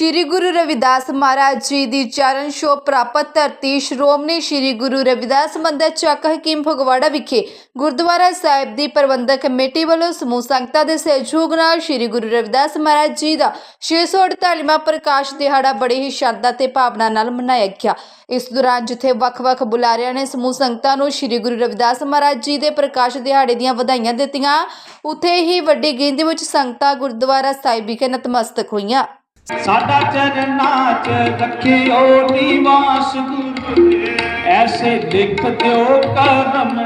ਸ਼੍ਰੀ ਗੁਰੂ ਰਵਿਦਾਸ ਮਹਾਰਾਜ ਜੀ ਦੀ ਚਰਨ ਛੋਹ ਪ੍ਰਾਪਤ ਧਰਤੀ ਸ਼੍ਰੋਮਣੀ ਸ਼੍ਰੀ ਗੁਰੂ ਰਵਿਦਾਸ ਮੰਦਰ ਚੱਕ ਹਕੀਮ ਫਗਵਾੜਾ ਵਿਖੇ ਗੁਰਦੁਆਰਾ ਸਾਹਿਬ ਦੀ ਪ੍ਰਬੰਧਕ ਕਮੇਟੀ ਵੱਲੋਂ ਸਮੂਹ ਸੰਗਤਾਂ ਦੇ ਸਹਿਯੋਗ ਨਾਲ ਸ਼੍ਰੀ ਗੁਰੂ ਰਵਿਦਾਸ ਮਹਾਰਾਜ ਜੀ ਦਾ 648ਵਾਂ ਪ੍ਰਕਾਸ਼ ਦਿਹਾੜਾ ਬੜੀ ਹੀ ਸ਼ਰਧਾ ਤੇ ਭਾਵਨਾ ਨਾਲ ਮਨਾਇਆ ਗਿਆ। ਇਸ ਦੌਰਾਨ ਜਿੱਥੇ ਵੱਖ-ਵੱਖ ਬੁਲਾਰਿਆਂ ਨੇ ਸਮੂਹ ਸੰਗਤਾਂ ਨੂੰ ਸ਼੍ਰੀ ਗੁਰੂ ਰਵਿਦਾਸ ਮਹਾਰਾਜ ਜੀ ਦੇ ਪ੍ਰਕਾਸ਼ ਦਿਹਾੜੇ ਦੀਆਂ ਵਧਾਈਆਂ ਦਿੱਤੀਆਂ, ਉੱਥੇ ਹੀ ਵੱਡੀ ਗਿਣਤੀ ਵਿੱਚ ਸੰਗਤਾਂ ਗੁਰਦੁਆਰਾ ਸਾਹਿਬ ਵਿਖੇ ਨਤਮਸਤਕ ਹੋਈਆਂ। ਸਾਡਾ ਚਰਨਾਂ ਚ ਰੱਖਿਓ ਨਿਵਾਸ ਗੁਰੂ ਐਸੇ ਲਿਖ ਦਿਓ ਕਰਮ,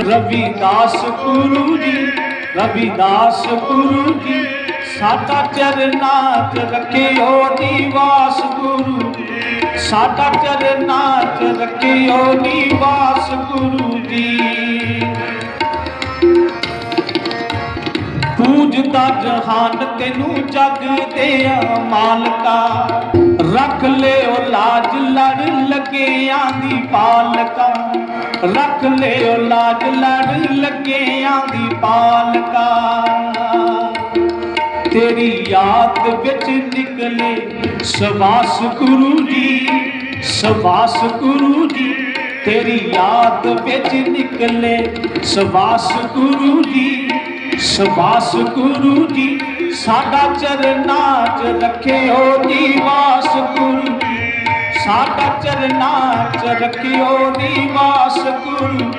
ਰਵਿਦਾਸ ਗੁਰੂ ਜੀ, ਰਵਿਦਾਸ ਗੁਰੂ ਜੀ। ਸਾਡਾ ਚਰਨਾਂ ਚ ਰੱਖਿਓ ਨਿਵਾਸ ਗੁਰੂ ਸਾਡਾ ਚਰਨਾਂ ਚ ਰੱਖਿਓ ਨਿਵਾਸ ਗੁਰੂ ਜਹਾਨ ਤੈਨੂੰ ਜੱਗ ਦੇ ਮਾਲਕਾ। ਰੱਖ ਲਿਓ ਲਾਜ ਲੜ ਲੱਗਿਆਂ ਦੀ ਪਾਲਕਾ। ਰੱਖ ਲਿਓ ਲਾਜ ਲੜ ਲੱਗਿਆਂ ਦੀ ਪਾਲਕਾ। ਤੇਰੀ ਯਾਦ ਵਿੱਚ ਨਿਕਲੇ ਸਵਾਸ ਗੁਰੂ ਜੀ, ਸਵਾਸ ਗੁਰੂ ਜੀ। ਤੇਰੀ ਯਾਦ ਵਿੱਚ ਨਿਕਲੇ ਸਵਾਸ ਗੁਰੂ ਜੀ। ਸਵਾਸ ਗੁਰੂ ਜੀ ਸਾਡਾ ਚਰਨਾਂ 'ਚ ਰੱਖਿਓ ਨਿਵਾਸ ਗੁਰੂ ਜੀ ਸਾਡਾ ਚਰਨਾਂ 'ਚ ਰੱਖਿਓ ਨਿਵਾਸ ਗੁਰੂ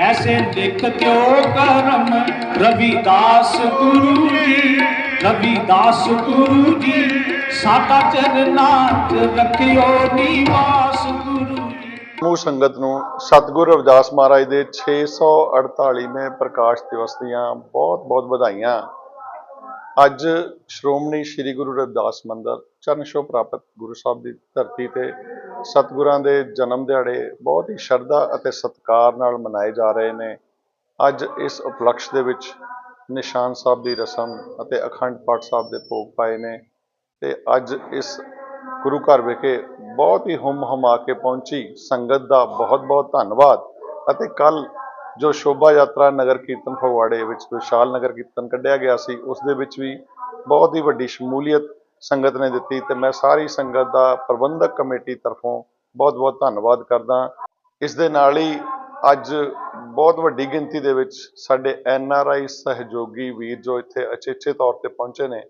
ਐਸੇ ਲਿਖ ਦਿਓ ਕਰਮ ਰਵਿਦਾਸ ਗੁਰੂ ਜੀ ਰਵਿਦਾਸ ਗੁਰੂ ਜੀ ਸਾਡਾ ਚਰਨਾਂ 'ਚ ਰੱਖਿਓ ਨਿਵਾਸ ਗੁਰੂ ਜੀ ਸਮੂਹ ਸੰਗਤ ਨੂੰ ਸਤਿਗੁਰੂ ਰਵਿਦਾਸ ਮਹਾਰਾਜ ਦੇ 648ਵੇਂ ਪ੍ਰਕਾਸ਼ ਦਿਵਸ ਦੀਆਂ ਬਹੁਤ-ਬਹੁਤ ਵਧਾਈਆਂ। ਅੱਜ ਸ਼੍ਰੋਮਣੀ ਸ੍ਰੀ ਗੁਰੂ ਰਵਿਦਾਸ ਮੰਦਰ ਚਰਨ ਛੋਹ ਪ੍ਰਾਪਤ ਗੁਰੂ ਸਾਹਿਬ ਦੀ ਧਰਤੀ ਤੇ ਸਤਿਗੁਰਾਂ ਦੇ ਜਨਮ ਦਿਹਾੜੇ ਬਹੁਤ ਹੀ ਸ਼ਰਧਾ ਅਤੇ ਸਤਿਕਾਰ ਨਾਲ ਮਨਾਏ ਜਾ ਰਹੇ ਨੇ। ਅੱਜ ਇਸ ਉਪਲਕਸ਼ ਦੇ ਵਿੱਚ ਨਿਸ਼ਾਨ ਸਾਹਿਬ ਦੀ ਰਸਮ ਅਤੇ ਅਖੰਡ ਪਾਠ ਸਾਹਿਬ ਦੇ ਭੋਗ ਪਾਏ ਨੇ ਤੇ ਅੱਜ ਇਸ ਗੁਰੂ ਘਰ ਵਿਖੇ ਬਹੁਤ ਹੀ ਹੁਮ ਹੁਮਾ ਕੇ ਪਹੁੰਚੀ। ਸੰਗਤ ਦਾ ਬਹੁਤ-ਬਹੁਤ ਧੰਨਵਾਦ। ਅਤੇ ਕੱਲ ਜੋ ਸ਼ੋਭਾ ਯਾਤਰਾ ਨਗਰ ਕੀਰਤਨ ਫਗਵਾੜੇ ਵਿੱਚ ਵਿਸ਼ਾਲ ਨਗਰ ਕੀਰਤਨ ਕੱਢਿਆ ਗਿਆ ਸੀ, ਉਸ ਦੇ ਵਿੱਚ ਵੀ ਬਹੁਤ ਹੀ ਵੱਡੀ ਸ਼ਮੂਲੀਅਤ ਸੰਗਤ ਨੇ ਦਿੱਤੀ ਤੇ ਮੈਂ ਸਾਰੀ ਸੰਗਤ ਦਾ ਪ੍ਰਬੰਧਕ ਕਮੇਟੀ ਤਰਫੋਂ ਬਹੁਤ-ਬਹੁਤ ਧੰਨਵਾਦ ਕਰਦਾ ਇਸ ਦੇ ਨਾਲ ਹੀ ਅੱਜ ਬਹੁਤ ਵੱਡੀ ਗਿਣਤੀ ਦੇ ਵਿੱਚ ਸਾਡੇ ਐਨ ਆਰ ਆਈ ਸਹਿਯੋਗੀ ਵੀਰ ਜੋ ਇੱਥੇ ਅਚੇਚੇ ਤੌਰ ਤੇ ਪਹੁੰਚੇ ਨੇ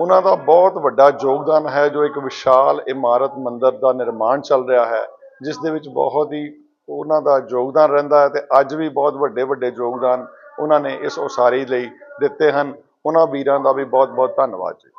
ਉਹਨਾਂ ਦਾ ਬਹੁਤ ਵੱਡਾ ਯੋਗਦਾਨ ਹੈ ਜੋ ਇੱਕ ਵਿਸ਼ਾਲ ਇਮਾਰਤ ਮੰਦਰ ਦਾ ਨਿਰਮਾਣ ਚੱਲ ਰਿਹਾ ਹੈ, ਜਿਸ ਦੇ ਵਿੱਚ ਬਹੁਤ ਹੀ ਉਹਨਾਂ ਦਾ ਯੋਗਦਾਨ ਰਹਿੰਦਾ ਹੈ ਤੇ ਅੱਜ ਵੀ ਬਹੁਤ ਵੱਡੇ ਵੱਡੇ ਯੋਗਦਾਨ ਉਹਨਾਂ ਨੇ ਇਸ ਉਸਾਰੀ ਲਈ ਦਿੱਤੇ ਹਨ। ਉਹਨਾਂ ਵੀਰਾਂ ਦਾ ਵੀ ਬਹੁਤ ਬਹੁਤ ਧੰਨਵਾਦ ਜੀ।